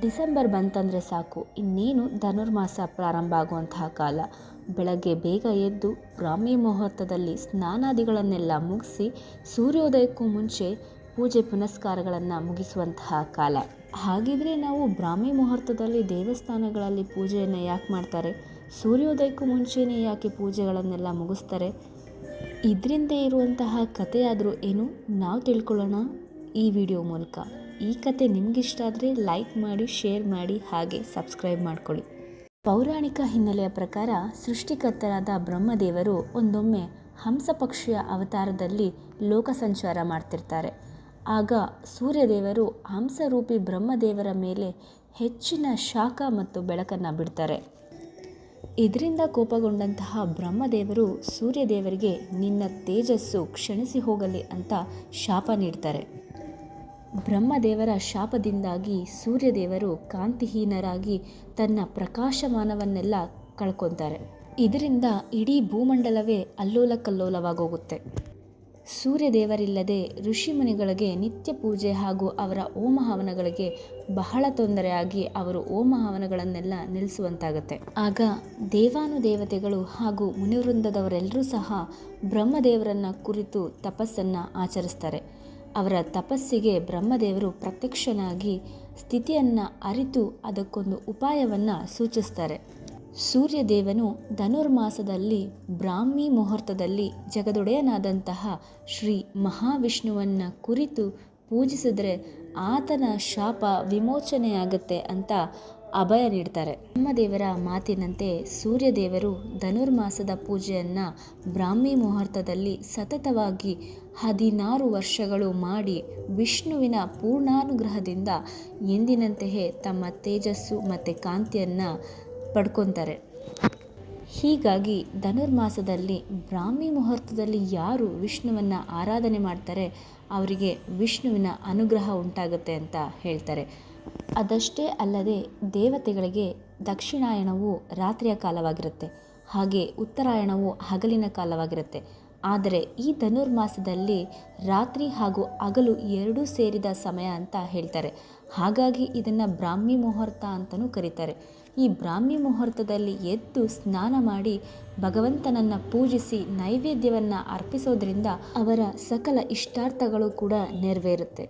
December ಬಂತಂದರೆ ಸಾಕು. ಇನ್ನೇನು ಧನುರ್ಮಾಸ ಪ್ರಾರಂಭ ಆಗುವಂತಹ ಕಾಲ. ಬೆಳಗ್ಗೆ ಬೇಗ ಎದ್ದು ಬ್ರಾಹ್ಮಿ ಮುಹೂರ್ತದಲ್ಲಿ ಸ್ನಾನಾದಿಗಳನ್ನೆಲ್ಲ ಮುಗಿಸಿ ಸೂರ್ಯೋದಯಕ್ಕೂ ಮುಂಚೆ ಪೂಜೆ ಪುನಸ್ಕಾರಗಳನ್ನು ಮುಗಿಸುವಂತಹ ಕಾಲ. ಹಾಗಿದ್ರೆ ನಾವು ಬ್ರಾಹ್ಮಿ ಮುಹೂರ್ತದಲ್ಲಿ ದೇವಸ್ಥಾನಗಳಲ್ಲಿ ಪೂಜೆಯನ್ನು ಯಾಕೆ ಮಾಡ್ತಾರೆ? ಸೂರ್ಯೋದಯಕ್ಕೂ ಮುಂಚೆನೇ ಯಾಕೆ ಪೂಜೆಗಳನ್ನೆಲ್ಲ ಮುಗಿಸ್ತಾರೆ? ಇದರಿಂದ ಇರುವಂತಹ ಕಥೆಯಾದರೂ ಏನು? ನಾವು ತಿಳ್ಕೊಳ್ಳೋಣ ಈ ವಿಡಿಯೋ ಮೂಲಕ. ಈ ಕತೆ ನಿಮಗಿಷ್ಟ ಆದರೆ ಲೈಕ್ ಮಾಡಿ ಶೇರ್ ಮಾಡಿ ಹಾಗೆ ಸಬ್ಸ್ಕ್ರೈಬ್ ಮಾಡ್ಕೊಳ್ಳಿ. ಪೌರಾಣಿಕ ಹಿನ್ನೆಲೆಯ ಪ್ರಕಾರ ಸೃಷ್ಟಿಕರ್ತರಾದ ಬ್ರಹ್ಮದೇವರು ಒಂದೊಮ್ಮೆ ಹಂಸ ಪಕ್ಷಿಯ ಅವತಾರದಲ್ಲಿ ಲೋಕ ಸಂಚಾರ ಮಾಡ್ತಿರ್ತಾರೆ. ಆಗ ಸೂರ್ಯದೇವರು ಹಂಸರೂಪಿ ಬ್ರಹ್ಮದೇವರ ಮೇಲೆ ಹೆಚ್ಚಿನ ಶಾಖ ಮತ್ತು ಬೆಳಕನ್ನು ಬಿಡ್ತಾರೆ. ಇದರಿಂದ ಕೋಪಗೊಂಡಂತಹ ಬ್ರಹ್ಮದೇವರು ಸೂರ್ಯದೇವರಿಗೆ ನಿನ್ನ ತೇಜಸ್ಸು ಕ್ಷಣಿಸಿ ಹೋಗಲಿ ಅಂತ ಶಾಪ ನೀಡ್ತಾರೆ. ಬ್ರಹ್ಮದೇವರ ಶಾಪದಿಂದಾಗಿ ಸೂರ್ಯದೇವರು ಕಾಂತಿಹೀನರಾಗಿ ತನ್ನ ಪ್ರಕಾಶಮಾನವನ್ನೆಲ್ಲ ಕಳ್ಕೊತಾರೆ. ಇದರಿಂದ ಇಡೀ ಭೂಮಂಡಲವೇ ಅಲ್ಲೋಲ ಕಲ್ಲೋಲವಾಗೋಗುತ್ತೆ ಸೂರ್ಯದೇವರಿಲ್ಲದೆ ಋಷಿಮುನಿಗಳಿಗೆ ನಿತ್ಯ ಪೂಜೆ ಹಾಗೂ ಅವರ ಓಮ ಹವನಗಳಿಗೆ ಬಹಳ ತೊಂದರೆಯಾಗಿ ಅವರು ಓಮ ಹವನಗಳನ್ನೆಲ್ಲ ನಿಲ್ಲಿಸುವಂತಾಗತ್ತೆ. ಆಗ ದೇವಾನುದೇವತೆಗಳು ಹಾಗೂ ಮುನಿವೃಂದದವರೆಲ್ಲರೂ ಸಹ ಬ್ರಹ್ಮದೇವರನ್ನ ಕುರಿತು ತಪಸ್ಸನ್ನು ಆಚರಿಸ್ತಾರೆ. ಅವರ ತಪಸ್ಸಿಗೆ ಬ್ರಹ್ಮದೇವರು ಪ್ರತ್ಯಕ್ಷನಾಗಿ ಸ್ಥಿತಿಯನ್ನು ಅರಿತು ಅದಕ್ಕೊಂದು ಉಪಾಯವನ್ನು ಸೂಚಿಸ್ತಾರೆ. ಸೂರ್ಯದೇವನು ಧನುರ್ಮಾಸದಲ್ಲಿ ಬ್ರಾಹ್ಮಿ ಮುಹೂರ್ತದಲ್ಲಿ ಜಗದೊಡೆಯನಾದಂತಹ ಶ್ರೀ ಮಹಾವಿಷ್ಣುವನ್ನು ಕುರಿತು ಪೂಜಿಸಿದರೆ ಆತನ ಶಾಪ ವಿಮೋಚನೆಯಾಗುತ್ತೆ ಅಂತ ಅಭಯ ನೀಡ್ತಾರೆ. ಬ್ರಹ್ಮದೇವರ ಮಾತಿನಂತೆ ಸೂರ್ಯದೇವರು ಧನುರ್ಮಾಸದ ಪೂಜೆಯನ್ನು ಬ್ರಾಹ್ಮಿ ಮುಹೂರ್ತದಲ್ಲಿ ಸತತವಾಗಿ ಹದಿನಾರು ವರ್ಷಗಳು ಮಾಡಿ ವಿಷ್ಣುವಿನ ಪೂರ್ಣಾನುಗ್ರಹದಿಂದ ಎಂದಿನಂತೆಯೇ ತಮ್ಮ ತೇಜಸ್ಸು ಮತ್ತು ಕಾಂತಿಯನ್ನು ಪಡ್ಕೊತಾರೆ. ಹೀಗಾಗಿ ಧನುರ್ಮಾಸದಲ್ಲಿ ಬ್ರಾಹ್ಮಿ ಮುಹೂರ್ತದಲ್ಲಿ ಯಾರು ವಿಷ್ಣುವನ್ನು ಆರಾಧನೆ ಮಾಡ್ತಾರೆ, ಅವರಿಗೆ ವಿಷ್ಣುವಿನ ಅನುಗ್ರಹ ಉಂಟಾಗುತ್ತೆ ಅಂತ ಹೇಳ್ತಾರೆ. ಅದಷ್ಟೇ ಅಲ್ಲದೆ ದೇವತೆಗಳಿಗೆ ದಕ್ಷಿಣಾಯಣವು ರಾತ್ರಿಯ ಕಾಲವಾಗಿರುತ್ತೆ, ಹಾಗೆ ಉತ್ತರಾಯಣವು ಹಗಲಿನ ಕಾಲವಾಗಿರುತ್ತೆ. ಆದರೆ ಈ ಧನುರ್ಮಾಸದಲ್ಲಿ ರಾತ್ರಿ ಹಾಗೂ ಹಗಲು ಎರಡೂ ಸೇರಿದ ಸಮಯ ಅಂತ ಹೇಳ್ತಾರೆ. ಹಾಗಾಗಿ ಇದನ್ನು ಬ್ರಾಹ್ಮಿ ಮುಹೂರ್ತ ಅಂತಲೂ ಕರೀತಾರೆ. ಈ ಬ್ರಾಹ್ಮಿ ಮುಹೂರ್ತದಲ್ಲಿ ಎದ್ದು ಸ್ನಾನ ಮಾಡಿ ಭಗವಂತನನ್ನು ಪೂಜಿಸಿ ನೈವೇದ್ಯವನ್ನು ಅರ್ಪಿಸೋದ್ರಿಂದ ಅವರ ಸಕಲ ಇಷ್ಟಾರ್ಥಗಳು ಕೂಡ ನೆರವೇರುತ್ತೆ.